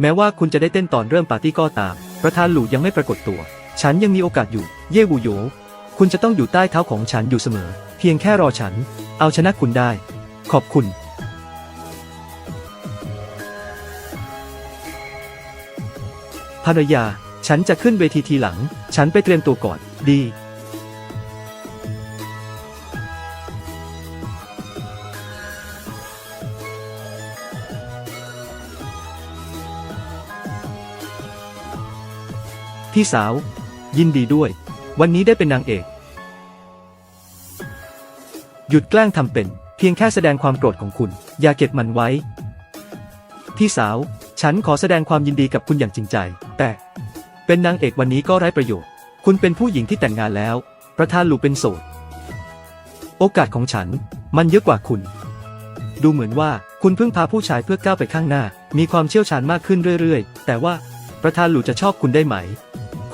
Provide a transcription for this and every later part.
แม้ว่าคุณจะได้เต้นตอนเริ่มปาร์ตี้ก็ตาม ประธานหลู่ยังไม่ปรากฏตัว ฉันยังมีโอกาสอยู่ เย่วูโหยคุณจะต้องอยู่ใต้เท้าของฉันอยู่เสมอ เพียงแค่รอฉัน เอาชนะคุณได้ ขอบคุณภรรยา ฉันจะขึ้นเวทีทีหลัง ฉันไปเตรียมตัวก่อน ดี พี่สาว ยินดีด้วย วันนี้ได้เป็นนางเอก หยุดแกล้งทำเป็น เพียงแค่แสดงความโกรธของคุณ อย่าเก็บมันไว้ พี่สาว ฉันขอแสดงความยินดีกับคุณอย่างจริงใจ แต่ เป็นนางเอกวันนี้ก็ไร้ประโยชน์ คุณเป็นผู้หญิงที่แต่งงานแล้ว ประธานหลูเป็นโสด โอกาสของฉัน มันเยอะกว่าคุณ ดูเหมือนว่าคุณเพิ่งพาผู้ชายเพื่อก้าวไปข้างหน้า มีความเชี่ยวชาญมากขึ้นเรื่อยๆ แต่ว่าประธานหลูจะชอบคุณได้ไหม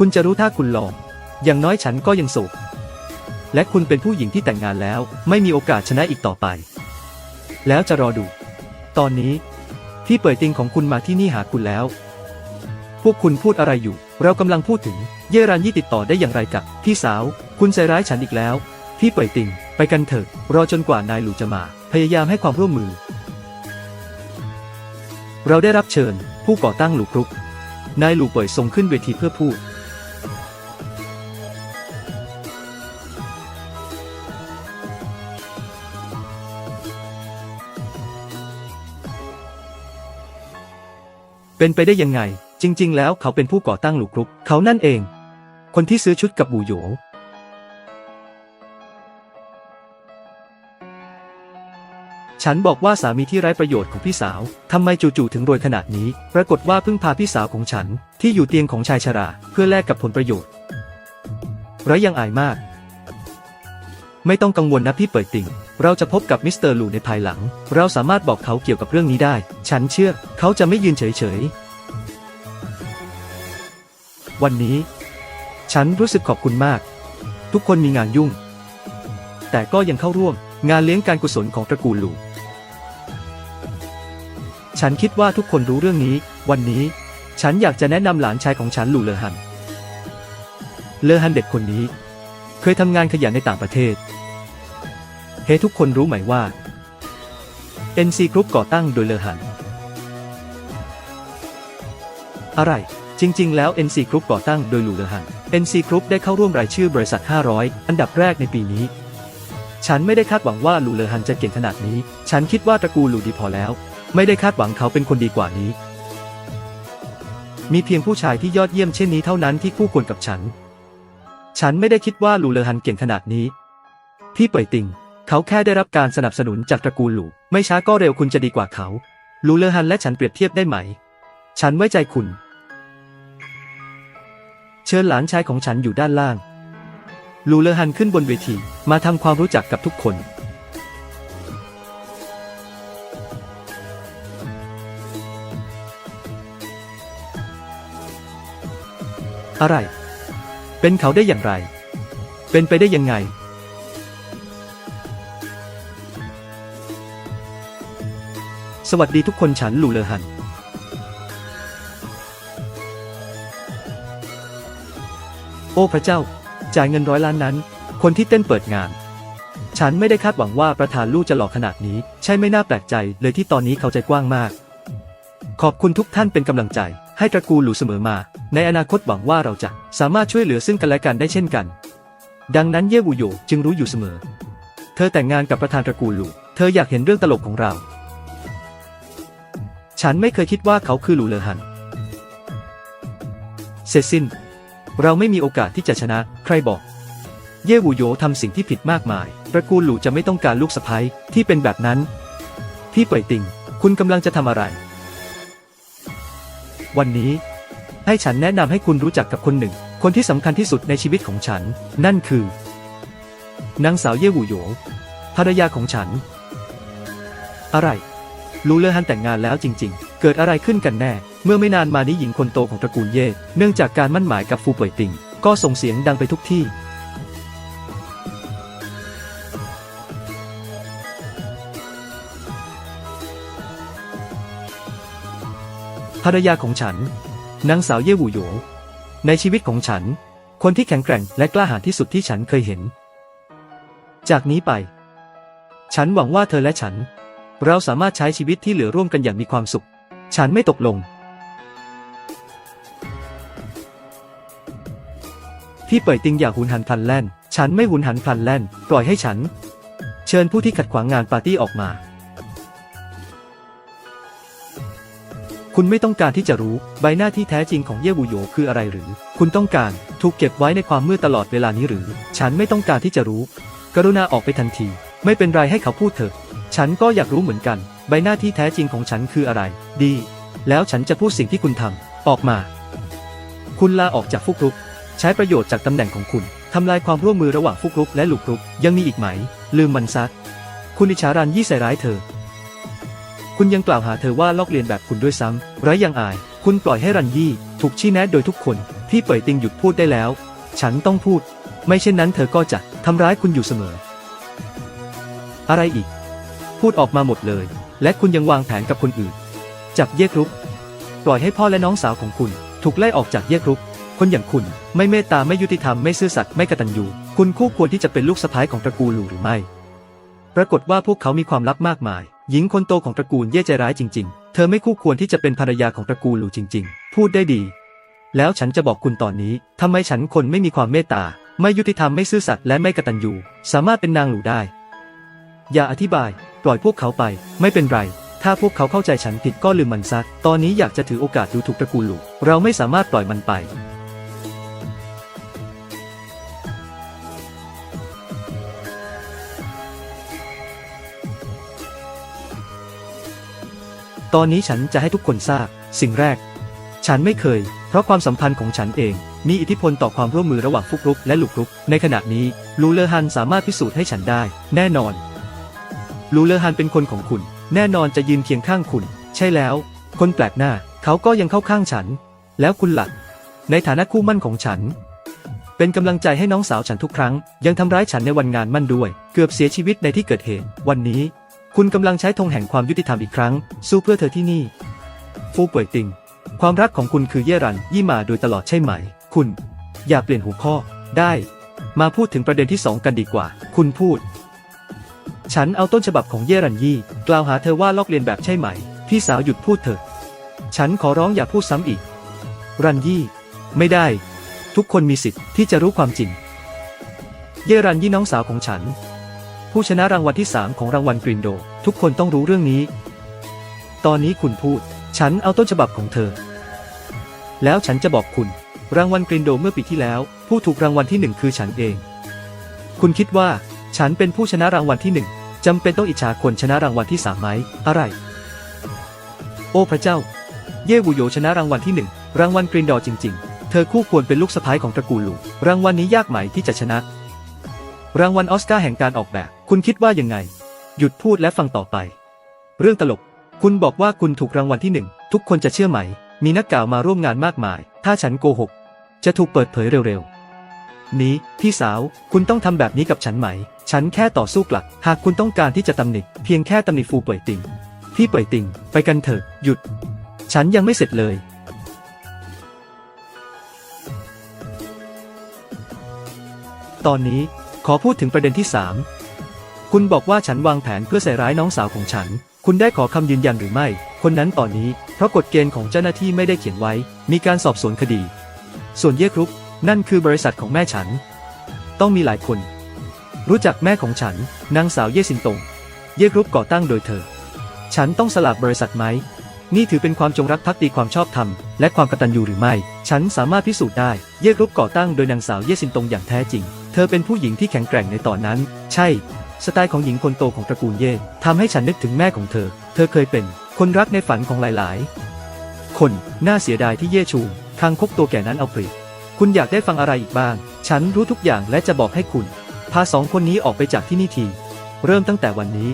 คุณจะรู้ถ้าคุณลอง อย่างน้อยฉันก็ยังโสด และคุณเป็นผู้หญิงที่แต่งงานแล้ว ไม่มีโอกาสชนะอีกต่อไป แล้วจะรอดู ตอนนี้พี่เปิดติงของคุณมาที่นี่หาคุณแล้ว พวกคุณพูดอะไรอยู่ เรากำลังพูดถึง เยรันยี่ติดต่อได้อย่างไรกับพี่สาว คุณใจร้ายฉันอีกแล้วพี่เปิดติง ไปกันเถอะ รอจนกว่านายหลูจะมา พยายามให้ความร่วมมือ เราได้รับเชิญ ผู้ก่อตั้งหลูกรุกนายหลูเป่ยทรงขึ้นเวทีเพื่อพูด เป็นไปได้ยังไง จริง ๆ แล้วเขาเป็นผู้ก่อตั้งหลูกรุก เขานั่นเอง คนที่ซื้อชุดกับบูโยฉันบอกว่าสามีที่ไร้ประโยชน์ของพี่สาว ทำไมจู่ๆถึงรวยขนาดนี้ ปรากฏว่าเพิ่งพาพี่สาวของฉัน ที่อยู่เตียงของชายชรา เพื่อแลกกับผลประโยชน์ไรยังอายมาก ไม่ต้องกังวลนะพี่เปิดติ่ง เราจะพบกับมิสเตอร์หลูในภายหลัง เราสามารถบอกเขาเกี่ยวกับเรื่องนี้ได้ ฉันเชื่อ เขาจะไม่ยืนเฉยๆ วันนี้ ฉันรู้สึกขอบคุณมาก ทุกคนมีงานยุ่ง แต่ก็ยังเข้าร่วม งานเลี้ยงการกุศลของตระกูลหลู ฉันคิดว่าทุกคนรู้เรื่องนี้ วันนี้ ฉันอยากจะแนะนำหลานชายของฉันหลูเลอฮัน เลอฮันเด็กคนนี้ เคยทำงานขยันในต่างประเทศ เฮ้ทุกคนรู้ไหมว่า NC Group ก่อตั้งโดยเลอหัน อะไร จริง ๆ แล้ว NC Group ก่อตั้งโดยหลูเลอหัน NC Group ได้เข้าร่วมรายชื่อบริษัท 500 อันดับแรกในปีนี้ ฉันไม่ได้คาดหวังว่าหลูเลอหันจะเก่งขนาดนี้ ฉันคิดว่าตระกูลหลูดีพอแล้ว ไม่ได้คาดหวังเขาเป็นคนดีกว่านี้ มีเพียงผู้ชายที่ยอดเยี่ยมเช่นนี้เท่านั้นที่คู่ควรกับฉัน ฉันไม่ได้คิดว่าหลูเลอฮันเก่งขนาดนี้ พี่เป่ยติง เขาแค่ได้รับการสนับสนุนจากตระกูลหลูไม่ช้าก็เร็วคุณจะดีกว่าเขาหลูเลอฮันและฉันเปรียบเทียบได้ไหม ฉันไว้ใจคุณ เชิญหลานชายของฉันอยู่ด้านล่างหลูเลอฮันขึ้นบนเวทีมาทำความรู้จักกับทุกคนอะไร เป็นเขาได้อย่างไร เป็นไปได้ยังไง สวัสดีทุกคนฉันลูเลอหัน โอ้พระเจ้า จ่ายเงินร้อยล้านนั้น คนที่เต้นเปิดงาน ฉันไม่ได้คาดหวังว่าประธานลู่จะหล่อขนาดนี้ ใช่ไม่น่าแปลกใจเลยที่ตอนนี้เขาใจกว้างมาก ขอบคุณทุกท่านเป็นกำลังใจ ให้ตระกูลหลูเสมอมา ในอนาคตหวังว่าเราจะสามารถช่วยเหลือซึ่งกันและกันได้เช่นกัน ดังนั้นเย่วูโยจึงรู้อยู่เสมอ เธอแต่งงานกับประธานตระกูลหลู เธออยากเห็นเรื่องตลกของเรา ฉันไม่เคยคิดว่าเขาคือหลูเลอหัน เสร็จสิ้น เราไม่มีโอกาสที่จะชนะ ใครบอก เย่วูโยทำสิ่งที่ผิดมากมายตระกูลหลูจะไม่ต้องการลูกสะใภ้ที่เป็นแบบนั้นพี่เป่ยติง คุณกำลังจะทำอะไร วันนี้ ให้ฉันแนะนำให้คุณรู้จักกับคนหนึ่ง คนที่สำคัญที่สุดในชีวิตของฉัน นั่นคือนางสาวเย่วูโยภรรยาของฉัน อะไร ลูเลอฮันแต่งงานแล้วจริง ๆ เกิดอะไรขึ้นกันแน่ เมื่อไม่นานมานี้หญิงคนโตของตระกูลเย่เนื่องจากการมั่นหมายกับฟูเป่ยติง ก็ส่งเสียงดังไปทุกที่ ภรรยาของฉัน นางสาวเย่หวูหยในชีวิตของฉัน คนที่แข็งแกร่งและกล้าหาญที่สุดที่ฉันเคยเห็น จากนี้ไป ฉันหวังว่าเธอและฉัน เราสามารถใช้ชีวิตที่เหลือร่วมกันอย่างมีความสุข ฉันไม่ตกลง ที่เป่ยติงอย่าหุนหันพลันแล่น ฉันไม่หุนหันพลันแล่น ปล่อยให้ฉัน เชิญผู้ที่ขัดขวางงานปาร์ตี้ออกมา คุณไม่ต้องการที่จะรู้ใบหน้าที่แท้จริงของเย่บูโยคืออะไรหรือ คุณต้องการถูกเก็บไว้ในความมืดตลอดเวลานี้หรือ ฉันไม่ต้องการที่จะรู้ กรุณาออกไปทันที ไม่เป็นไรให้เขาพูดเถอะ ฉันก็อยากรู้เหมือนกัน ใบหน้าที่แท้จริงของฉันคืออะไร ดี แล้วฉันจะพูดสิ่งที่คุณทำออกมา คุณลาออกจากฟุกรุก ใช้ประโยชน์จากตำแหน่งของคุณทำลายความร่วมมือระหว่างฟุกรุกและลุกรุก ยังมีอีกไหม ลืมมันซะ คุณอิจฉารันยี่ใส่ร้ายเธอ คุณยังกล่าวหาเธอว่าลอกเลียนแบบคุณด้วยซ้ำไร้ยังอาย คุณปล่อยให้รันยี่ถูกชี้แนะโดยทุกคนที่เป่ยติงหยุดพูดได้แล้ว ฉันต้องพูด ไม่เช่นนั้นเธอก็จะทำร้ายคุณอยู่เสมอ อะไรอีก พูดออกมาหมดเลย และคุณยังวางแผนกับคนอื่น จับเยกรุกปล่อยให้พ่อและน้องสาวของคุณ ถูกไล่ออกจากเยกรุกคนอย่างคุณไม่เมตตาไม่ยุติธรรมไม่ซื่อสัตย์ไม่กตัญญูคุณคู่ควรที่จะเป็นลูกสะใภ้ของตระกูลหลูหรือไม่ ปรากฏว่าพวกเขามีความลับมากมาย หญิงคนโตของตระกูลเย่ใจร้ายจริง ๆ เธอไม่คู่ควรที่จะเป็นภรรยาของตระกูลหลูจริง ๆ พูดได้ดี แล้วฉันจะบอกคุณตอนนี้ทำไมฉันคนไม่มีความเมตตา ไม่ยุติธรรมไม่ซื่อสัตย์และไม่กตัญญูสามารถเป็นนางหลูได้ อย่าอธิบาย ปล่อยพวกเขาไป ไม่เป็นไร ถ้าพวกเขาเข้าใจฉันผิดก็ลืมมันซะ ตอนนี้อยากจะถือโอกาสดูถูกตระกูลหลูเราไม่สามารถปล่อยมันไปตอนนี้ฉันจะให้ทุกคนทราบ สิ่งแรก ฉันไม่เคย เพราะความสัมพันธ์ของฉันเอง มีอิทธิพลต่อความร่วมมือระหว่างฟุกรุกและหลุกรุก ในขณะนี้ ลูเลอฮันสามารถพิสูจน์ให้ฉันได้ แน่นอน ลูเลอฮันเป็นคนของคุณ แน่นอนจะยืนเคียงข้างคุณ ใช่แล้ว คนแปลกหน้า เขาก็ยังเข้าข้างฉัน แล้วคุณหลัก ในฐานะคู่มั่นของฉัน เป็นกำลังใจให้น้องสาวฉันทุกครั้ง ยังทำร้ายฉันในวันงานมั่นด้วย เกือบเสียชีวิตในที่เกิดเหตุ วันนี้ คุณกำลังใช้ธงแห่งความยุติธรรมอีกครั้ง สู้เพื่อเธอที่นี่ ฟูป่วยติง ความรักของคุณคือเย่รันยี่มาโดยตลอดใช่ไหม คุณ อย่าเปลี่ยนหัวข้อ ได้ มาพูดถึงประเด็นที่สองกันดีกว่า คุณพูด ฉันเอาต้นฉบับของเยรันยี่ กล่าวหาเธอว่าลอกเลียนแบบใช่ไหม พี่สาวหยุดพูดเถอะ ฉันขอร้องอย่าพูดซ้ำอีก รันยี่ ไม่ได้ ทุกคนมีสิทธิ์ที่จะรู้ความจริง เยรันยี่น้องสาวของฉัน ผู้ชนะรางวัลที่ 3 ของรางวัลกรินโด ทุกคนต้องรู้เรื่องนี้ ตอนนี้คุณพูด ฉันเอาต้นฉบับของเธอ แล้วฉันจะบอกคุณ รางวัลกรินโดเมื่อปีที่แล้ว ผู้ถูกรางวัลที่หนึ่งคือฉันเอง คุณคิดว่า ฉันเป็นผู้ชนะรางวัลที่หนึ่งจำเป็นต้องอิจฉาคนชนะรางวัลที่สามไหม อะไร โอ้พระเจ้า เย่วูโยชนะรางวัลที่หนึ่งรางวัลกรินดอร์จริง ๆ เธอคู่ควรเป็นลูกสะใภ้ของตระกูลหลูรางวัลนี้ยากไหมที่จะชนะ รางวัลออสการ์แห่งการออกแบบ คุณคิดว่ายังไง หยุดพูดและฟังต่อไป เรื่องตลก คุณบอกว่าคุณถูกรางวัลที่หนึ่งทุกคนจะเชื่อไหม มีนักกล่าวมาร่วมงานมากมาย ถ้าฉันโกหก จะถูกเปิดเผยเร็วๆ นี้ พี่สาว คุณต้องทำแบบนี้กับฉันไหม ฉันแค่ต่อสู้กลับหากคุณต้องการที่จะตำหนิ เพียงแค่ตำหนิฟูเป่ยติงพี่เป่ยติงไปกันเถอะ หยุด ฉันยังไม่เสร็จเลยตอนนี้ขอพูดถึงประเด็นที่ 3 คุณบอกว่าฉันวางแผนเพื่อใส่ร้ายน้องสาวของฉัน คุณได้ขอคำยืนยันหรือไม่ คนนั้นตอนนี้ เพราะกฎเกณฑ์ของเจ้าหน้าที่ไม่ได้เขียนไว้ มีการสอบสวนคดี ส่วนเย่กรุ๊ป นั่นคือบริษัทของแม่ฉัน ต้องมีหลายคน รู้จักแม่ของฉัน นางสาวเย่ซินตง เย่กรุ๊ปก่อตั้งโดยเธอ ฉันต้องสลากบริษัทไหม นี่ถือเป็นความจงรักภักดีความชอบธรรม และความกตัญญูหรือไม่ ฉันสามารถพิสูจน์ได้ เย่กรุ๊ปก่อตั้งโดยนางสาวเย่ซินตงอย่างแท้จริง เธอเป็นผู้หญิงที่แข็งแกร่งในตอนนั้น ใช่ สไตล์ของหญิงคนโตของตระกูลเย่ทำให้ฉันนึกถึงแม่ของเธอ เธอเคยเป็น คนรักในฝันของหลาย ๆ คน น่าเสียดายที่เย่ชูคางคกตัวแก่นั้นเอาเปรียบ คุณอยากได้ฟังอะไรอีกบ้าง ฉันรู้ทุกอย่างและจะบอกให้คุณ พาสองคนนี้ออกไปจากที่นี่ที เริ่มตั้งแต่วันนี้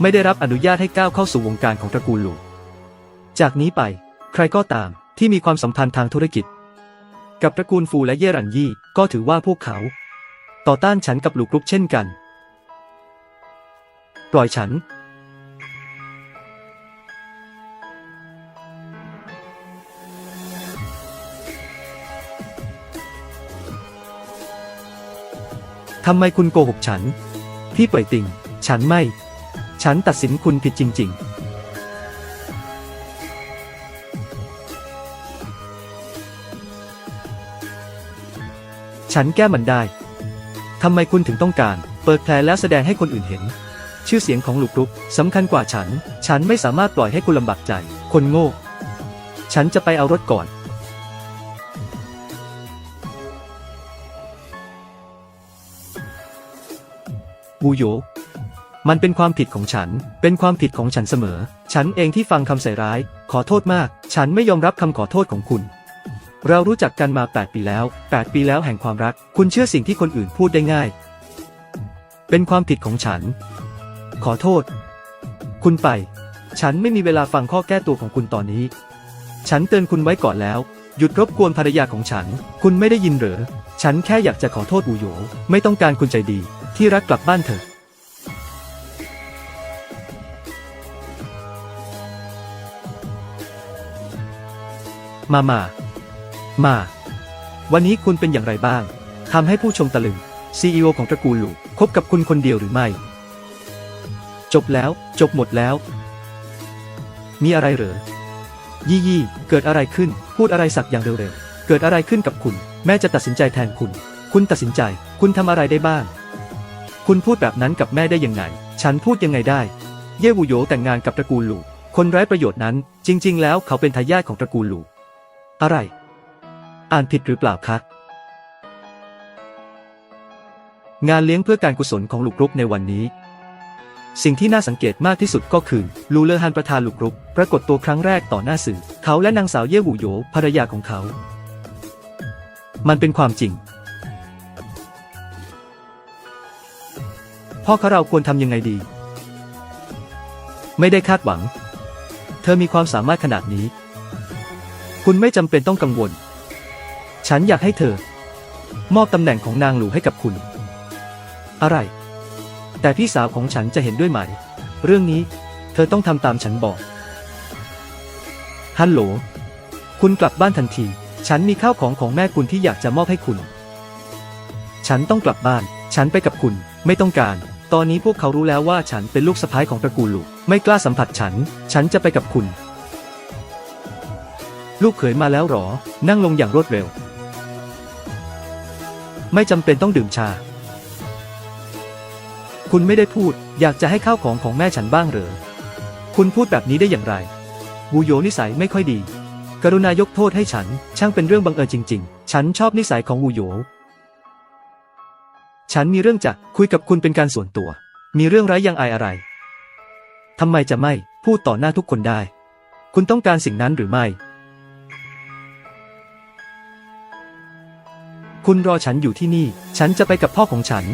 ไม่ได้รับอนุญาตให้ก้าวเข้าสู่วงการของตระกูลหลูจากนี้ไป ใครก็ตามที่มีความสัมพันธ์ทางธุรกิจ กับตระกูลฟูและเย่รันยี่ก็ถือว่าพวกเขา ต่อต้านฉันกับหลูกรุกเช่นกัน ปล่อยฉัน ทำไมคุณโกหกฉัน พี่เป่ยติง ฉันไม่ ฉันตัดสินคุณผิดจริง ๆฉันแก้มันได้ ทำไมคุณถึงต้องการ เปิดแผลแล้วแสดงให้คนอื่นเห็น ชื่อเสียงของลูกรุกสำคัญกว่าฉัน ฉันไม่สามารถปล่อยให้คุณลำบากใจ คนโง่ ฉันจะไปเอารถก่อน บูโยมันเป็นความผิดของฉัน เป็นความผิดของฉันเสมอ ฉันเองที่ฟังคำใส่ร้าย ขอโทษมาก ฉันไม่ยอมรับคำขอโทษของคุณ เรารู้จักกันมา 8 ปีแล้ว 8 ปีแล้วแห่งความรัก คุณเชื่อสิ่งที่คนอื่นพูดได้ง่าย เป็นความผิดของฉัน ขอโทษ คุณไป ฉันไม่มีเวลาฟังข้อแก้ตัวของคุณตอนนี้ ฉันเตือนคุณไว้ก่อนแล้ว หยุดรบกวนภรรยาของฉัน คุณไม่ได้ยินเหรอ ฉันแค่อยากจะขอโทษอูโยไม่ต้องการคุณใจดี ที่รักกลับบ้านเถอะมามา มา วันนี้คุณเป็นอย่างไรบ้าง ทำให้ผู้ชมตะลึง CEO ของตระกูลหลูคบกับคุณคนเดียวหรือไม่ จบแล้ว จบหมดแล้ว มีอะไรเหรอ ยี่ยี่ เกิดอะไรขึ้น พูดอะไรสักอย่างเร็วๆ เกิดอะไรขึ้นกับคุณ แม่จะตัดสินใจแทนคุณ คุณตัดสินใจ คุณทำอะไรได้บ้าง คุณพูดแบบนั้นกับแม่ได้ยังไง ฉันพูดยังไงได้ เย่วูโยแต่งงานกับตระกูลหลู คนไร้ประโยชน์นั้น จริง ๆ แล้วเขาเป็นทายาทของตระกูลหลู อะไร อ่านผิดหรือเปล่าคะ งานเลี้ยงเพื่อการกุศลของลูกรุกในวันนี้ สิ่งที่น่าสังเกตมากที่สุดก็คือ ลูเลอฮันประธานลูกรุก ปรากฏตัวครั้งแรกต่อหน้าสื่อ เขาและนางสาวเย่หูโยภรรยาของเขา มันเป็นความจริง พ่อเขาเราควรทำยังไงดี ไม่ได้คาดหวัง เธอมีความสามารถขนาดนี้ คุณไม่จำเป็นต้องกังวล ฉันอยากให้เธอ มอบตำแหน่งของนางหลูให้กับคุณ อะไร แต่พี่สาวของฉันจะเห็นด้วยไหม เรื่องนี้ เธอต้องทำตามฉันบอก ฮัลโหล คุณกลับบ้านทันที ฉันมีข้าวของของแม่คุณที่อยากจะมอบให้คุณ ฉันต้องกลับบ้าน ฉันไปกับคุณ ไม่ต้องการ ตอนนี้พวกเขารู้แล้วว่าฉันเป็นลูกสะใภ้ของตระกูลหลูไม่กล้าสัมผัสฉัน ฉันจะไปกับคุณ ลูกเขยมาแล้วหรอ นั่งลงอย่างรวดเร็ว ไม่จำเป็นต้องดื่มชา คุณไม่ได้พูด อยากจะให้ข้าวของของแม่ฉันบ้างเหรอ คุณพูดแบบนี้ได้อย่างไร บูโยนิสัยไม่ค่อยดี กรุณายกโทษให้ฉัน ช่างเป็นเรื่องบังเอิญจริง ๆ ฉันชอบนิสัยของบูโย ฉันมีเรื่องจะคุยกับคุณเป็นการส่วนตัว มีเรื่องไร้ยังอายอะไร ทำไมจะไม่พูดต่อหน้าทุกคนได้ คุณต้องการสิ่งนั้นหรือไม่ คุณรอฉันอยู่ที่นี่ ฉันจะไปกับพ่อของฉัน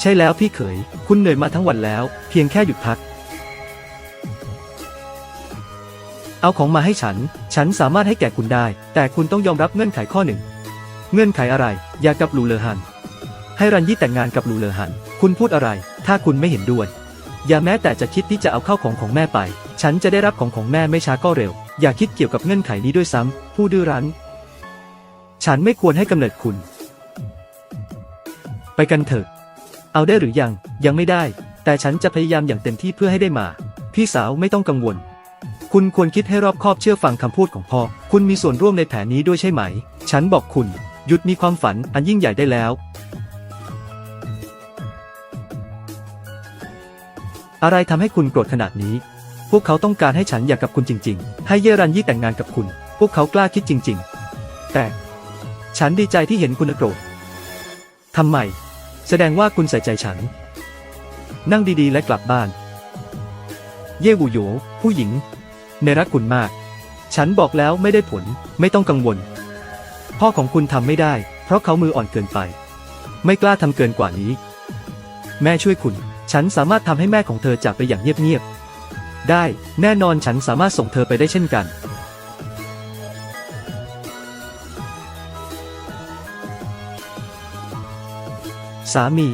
ใช่แล้วพี่เขย คุณเหนื่อยมาทั้งวันแล้ว เพียงแค่หยุดพัก เอาของมาให้ฉัน ฉันสามารถให้แก่คุณได้ แต่คุณต้องยอมรับเงื่อนไขข้อหนึ่ง เงื่อนไขอะไร อย่ากับลูเลอฮัน ให้รันยี่แต่งงานกับลูเลอฮัน คุณพูดอะไร ถ้าคุณไม่เห็นด้วย อย่าแม้แต่จะคิดที่จะเอาเข้าของของแม่ไป ฉันจะได้รับของของแม่ไม่ช้าก็เร็ว อย่าคิดเกี่ยวกับเงื่อนไขนี้ด้วยซ้ำ ผู้ดื้อรั้น ฉันไม่ควรให้กำเนิดคุณ ไปกันเถอะ เอาได้หรือยัง ยังไม่ได้ แต่ฉันจะพยายามอย่างเต็มที่เพื่อให้ได้มา พี่สาวไม่ต้องกังวล คุณควรคิดให้รอบคอบเชื่อฟังคำพูดของพ่อ คุณมีส่วนร่วมในแผนนี้ด้วยใช่ไหม ฉันบอกคุณ หยุดมีความฝันอันยิ่งใหญ่ได้แล้ว อะไรทำให้คุณโกรธขนาดนี้ พวกเขาต้องการให้ฉันอยากกับคุณจริง ๆ ให้เยรันยี่แต่งงานกับคุณ พวกเขากล้าคิดจริง ๆ แต่ ฉันดีใจที่เห็นคุณโกรธทำไม แสดงว่าคุณใส่ใจฉัน นั่งดีๆ และกลับบ้าน เย่วูโหยผู้หญิง ในรักคุณมาก ฉันบอกแล้วไม่ได้ผล ไม่ต้องกังวล พ่อของคุณทำไม่ได้ เพราะเขามืออ่อนเกินไป ไม่กล้าทำเกินกว่านี้ แม่ช่วยคุณ ฉันสามารถทำให้แม่ของเธอจากไปอย่างเงียบๆ ได้ แน่นอนฉันสามารถส่งเธอไปได้เช่นกัน สามี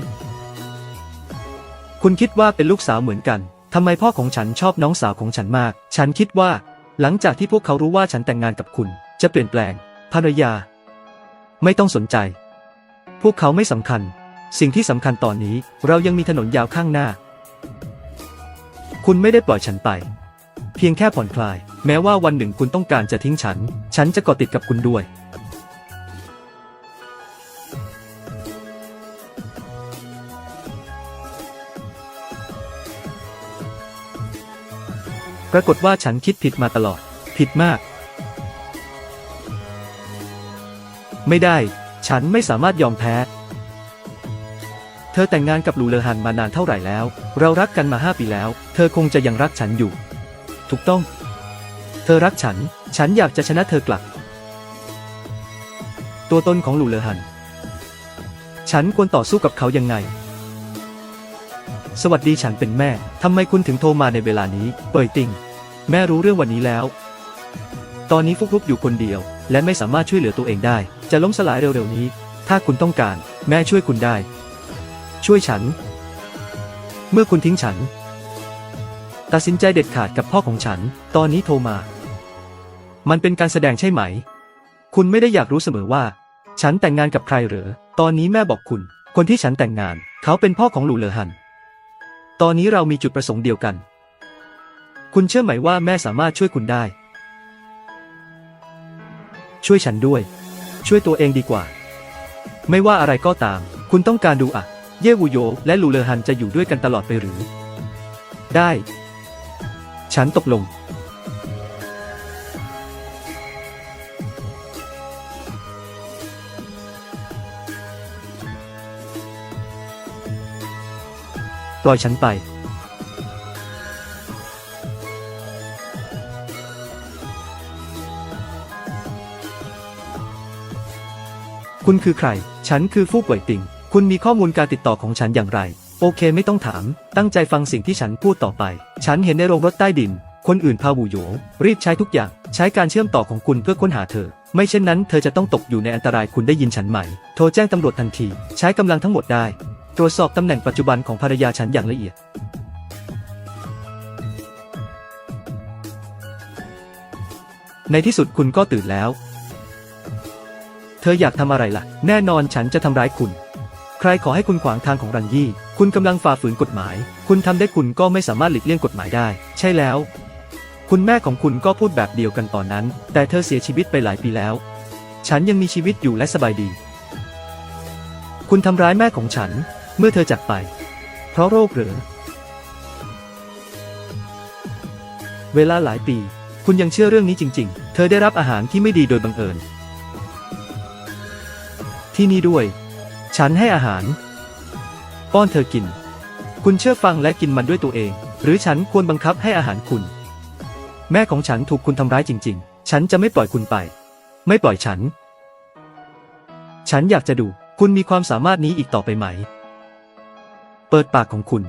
คุณคิดว่าเป็นลูกสาวเหมือนกัน ทำไมพ่อของฉันชอบน้องสาวของฉันมาก ฉันคิดว่า หลังจากที่พวกเขารู้ว่าฉันแต่งงานกับคุณ จะเปลี่ยนแปลง ภรรยา ไม่ต้องสนใจ พวกเขาไม่สำคัญ สิ่งที่สำคัญตอนนี้เรายังมีถนนยาวข้างหน้า คุณไม่ได้ปล่อยฉันไป เพียงแค่ผ่อนคลาย แม้ว่าวันหนึ่งคุณต้องการจะทิ้งฉัน ฉันจะเกาะติดกับคุณด้วย ปรากฏว่าฉันคิดผิดมาตลอด ผิดมาก ไม่ได้ ฉันไม่สามารถยอมแพ้ เธอแต่งงานกับลูเลอฮันมานานเท่าไหร่แล้ว เรารักกันมาห้าปีแล้ว เธอคงจะยังรักฉันอยู่ ถูกต้อง เธอรักฉัน ฉันอยากจะชนะเธอกลับ ตัวตนของลูเลอฮัน ฉันควรต่อสู้กับเขายังไง สวัสดีฉันเป็นแม่ ทำไมคุณถึงโทรมาในเวลานี้ เปิดติง แม่รู้เรื่องวันนี้แล้ว ตอนนี้ฟุกลุกอยู่คนเดียว และไม่สามารถช่วยเหลือตัวเองได้ จะล้มสลายเร็วๆนี้ ถ้าคุณต้องการ แม่ช่วยคุณได้ ช่วยฉัน เมื่อคุณทิ้งฉัน ตัดสินใจเด็ดขาดกับพ่อของฉัน ตอนนี้โทรมา มันเป็นการแสดงใช่ไหม คุณไม่ได้อยากรู้เสมอว่า ฉันแต่งงานกับใครเหรอ ตอนนี้แม่บอกคุณ คนที่ฉันแต่งงาน เขาเป็นพ่อของหลูเลอฮัน ตอนนี้เรามีจุดประสงค์เดียวกัน คุณเชื่อไหมว่าแม่สามารถช่วยคุณได้ ช่วยฉันด้วย ช่วยตัวเองดีกว่า ไม่ว่าอะไรก็ตาม คุณต้องการดูอะเย่วูโย และลูเลอฮันจะอยู่ด้วยกันตลอดไปหรือ ได้ ฉันตกลง ปล่อยฉันไป คุณคือใคร ฉันคือฟู่ป่วยติ่ง คุณมีข้อมูลการติดต่อของฉันอย่างไร โอเคไม่ต้องถาม ตั้งใจฟังสิ่งที่ฉันพูดต่อไป ฉันเห็นในโรงรถใต้ดิน คนอื่นพาวูโยรีบใช้ทุกอย่าง ใช้การเชื่อมต่อของคุณเพื่อค้นหาเธอไม่เช่นนั้นเธอจะต้องตกอยู่ในอันตรายคุณได้ยินฉันไหม โทรแจ้งตำรวจทันที ใช้กำลังทั้งหมดได้ ตรวจสอบตำแหน่งปัจจุบันของภรรยาฉันอย่างละเอียด ในที่สุดคุณก็ตื่นแล้ว เธออยากทำอะไรล่ะ แน่นอนฉันจะทำร้ายคุณ ใครขอให้คุณขวางทางของรันยี่ คุณกำลังฝ่าฝืนกฎหมาย คุณทำได้คุณก็ไม่สามารถหลีกเลี่ยงกฎหมายได้ ใช่แล้ว คุณแม่ของคุณก็พูดแบบเดียวกันตอนนั้น แต่เธอเสียชีวิตไปหลายปีแล้ว ฉันยังมีชีวิตอยู่และสบายดีคุณทำร้ายแม่ของฉัน เมื่อเธอจากไป เพราะโรคหรือ เวลาหลายปี คุณยังเชื่อเรื่องนี้จริง ๆ เธอได้รับอาหารที่ไม่ดีโดยบังเอิญ ที่นี่ด้วย ฉันให้อาหาร ป้อนเธอกิน คุณเชื่อฟังและกินมันด้วยตัวเอง หรือฉันควรบังคับให้อาหารคุณ แม่ของฉันถูกคุณทำร้ายจริง ๆ ฉันจะไม่ปล่อยคุณไป ไม่ปล่อยฉัน ฉันอยากจะดูคุณมีความสามารถนี้อีกต่อไปไหม เปิดปากของคุณ